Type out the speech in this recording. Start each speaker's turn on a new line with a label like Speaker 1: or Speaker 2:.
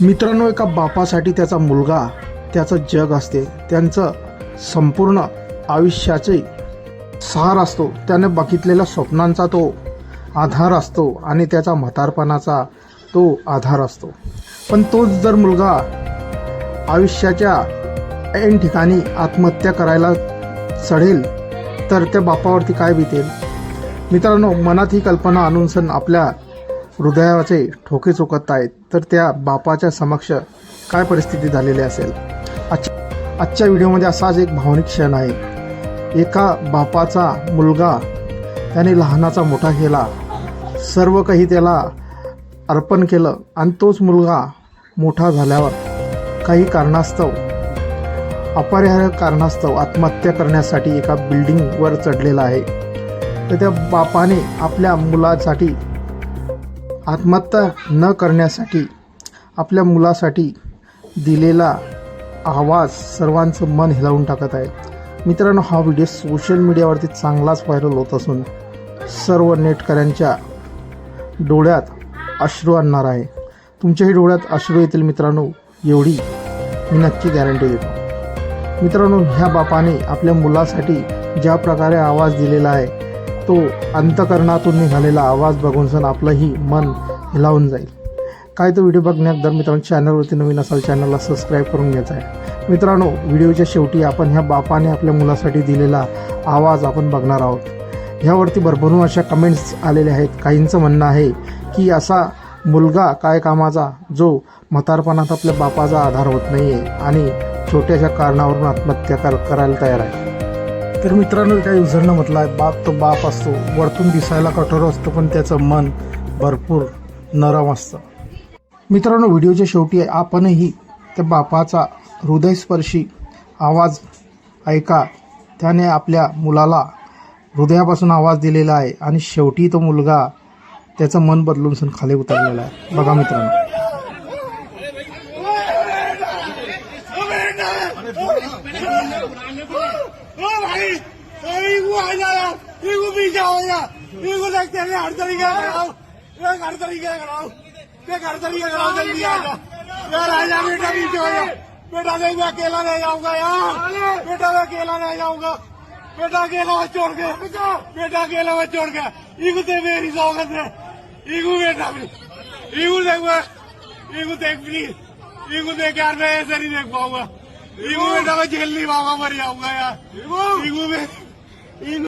Speaker 1: मित्रांनो एका बापासाठी त्याचा मुलगा त्याचं जग असते. त्यांचं संपूर्ण आयुष्याचे सहार असतो. त्याने बघितलेल्या स्वप्नांचा तो आधार असतो आणि त्याचा म्हातारपणाचा तो आधार असतो. पण तोच जर मुलगा आयुष्याच्या ऐन ठिकाणी आत्महत्या करायला चढेल तर त्या बापावरती काय बितेल? मित्रांनो मनात ही कल्पना आणून सण आपल्या हृदयाचे ठोके चुकत आहेत तर त्या बापाच्या समक्ष काय परिस्थिती झालेली असेल? आजच्या आजच्या व्हिडिओमध्ये असाच एक भावनिक क्षण आहे. एका बापाचा मुलगा त्याने लहानाचा मोठा केला. सर्व काही त्याला अर्पण केलं आणि तोच मुलगा मोठा झाल्यावर काही कारणास्तव अपरिहार्य कारणास्तव आत्महत्या करण्यासाठी एका बिल्डिंगवर चढलेला आहे. तर त्या बापाने आपल्या मुलासाठी आत्महत्या न करण्यासाठी आपल्या मुलासाठी दिलेला आवाज सर्वांचं मन हिलावून टाकत आहे. मित्रांनो हा व्हिडिओ सोशल मीडियावरती चांगलाच व्हायरल होत असून सर्व नेटकऱ्यांच्या डोळ्यात अश्रू आणणार आहे. तुमच्याही डोळ्यात अश्रू येतील मित्रांनो एवढी मी नक्की गॅरंटी देतो. मित्रांनो ह्या बापाने आपल्या मुलासाठी ज्या प्रकारे आवाज दिलेला आहे तो अंतकरणातून निघालेला आवाज बघून सण आपलंही मन हिलावून जाईल. काय तो व्हिडिओ बघण्यात मित्रांनो चॅनलवरती नवीन असाल चॅनलला सबस्क्राईब करून घ्यायचा आहे. मित्रांनो व्हिडिओच्या शेवटी आपण ह्या बापाने आपल्या मुलासाठी दिलेला आवाज आपण बघणार आहोत. ह्यावरती भरभरून अशा कमेंट्स आलेल्या आहेत. काहींचं म्हणणं आहे की असा मुलगा काय कामाचा जो म्हातारपणात आपल्या बापाचा आधार होत नाही आहे आणि छोट्याशा कारणावरून आत्महत्या कर करायला तयार आहे. तर मित्रांनो त्या युजरनं म्हटलं आहे. बाप तो बाप असतो वरतून दिसायला कठोर असतो पण त्याचं मन भरपूर नरम असतं. मित्रांनो व्हिडिओच्या शेवटी आपणही त्या बापाचा हृदयस्पर्शी आवाज ऐका. त्याने आपल्या मुलाला हृदयापासून आवाज दिलेला आहे आणि शेवटी तो मुलगा त्याचं मन बदलून सण खाली उतरलेला आहे. बघा मित्रांनो.
Speaker 2: ओ भाई इगू आ जाओ इगू भी जाओ या इगू लगते हैं हर तरीके का कराओ एक हर तरीके का कराओ एक हर तरीके कराओ जल्दी आ जा यार आ जा बेटा भी जाओ या बेटा नहीं मैं अकेला रह जाऊंगा यार बेटा मैं अकेला रह जाऊंगा बेटा अकेला मैं छोड़ के बेटा अकेला मैं छोड़ के इगू ते मेरी सौगत है इगू बेटा भी इगू देख मैं. इगू देख प्लीज इगू देख यार मैं ऐसे नहीं देख पाऊंगा मैं जेल नहीं पाऊंगा मर जाऊंगा यार।